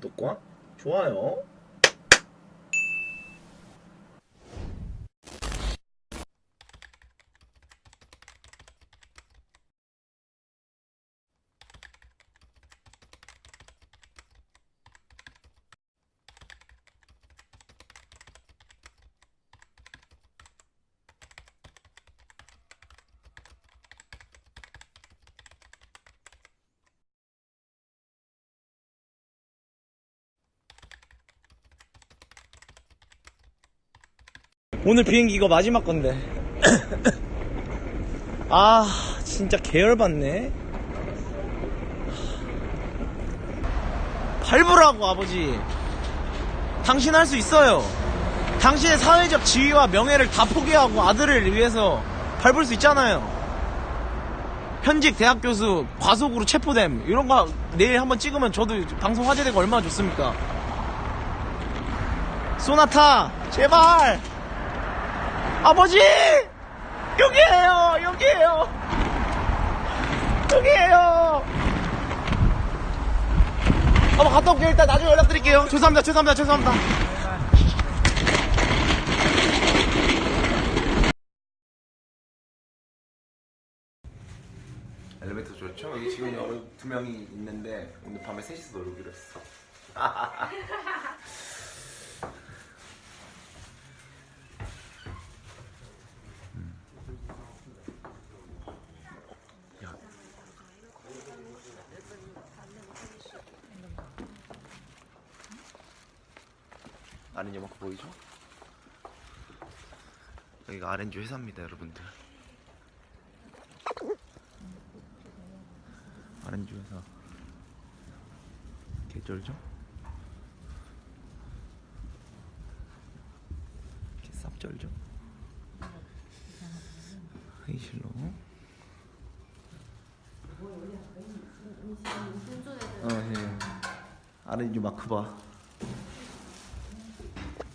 구독과 좋아요. 오늘 비행기 이거 마지막 건데. 아, 진짜 계열받네. 밟으라고, 아버지. 당신 할 수 있어요. 당신의 사회적 지위와 명예를 다 포기하고 아들을 위해서 밟을 수 있잖아요. 현직 대학 교수 과속으로 체포됨. 이런 거 내일 한번 찍으면 저도 방송 화제되고 얼마나 좋습니까? 소나타, 제발! 아버지! 여기에요! 여기에요! 여기에요! 한번 갔다 올게요. 일단 나중에 연락드릴게요. 죄송합니다. 죄송합니다. 죄송합니다. 엘리베이터 좋죠? 여기 지금 여기 두 명이 있는데 오늘 밤에 셋이서 놀기로 했어. 아는 요만큼 보이죠? 여기가 아렌주 회사입니다, 여러분들. 아렌주 회사. 개쩔죠? 개 쌉쩔죠? 회의실로. 어, 예. 아렌주 마크 봐.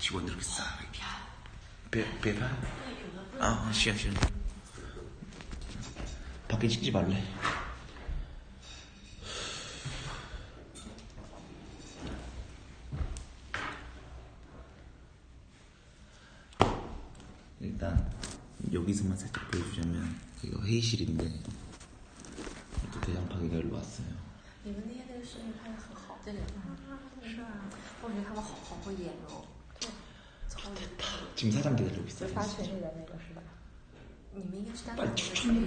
밖에 이제 다 직원들 이렇게 싹 이렇게 배, 배가? 아 시간 시간 밖에 찍지 말래 일단 여기서만 살짝 보여주자면 이거 회의실인데 또 대장파기가 일로 왔어요 你们那天那个视频拍的很好，这里是啊，我觉得他们好好会演哦， 对，超级 지금 사장 기다리고 있어요 发群里的那个是吧？你们应该是单独 빨리 추천해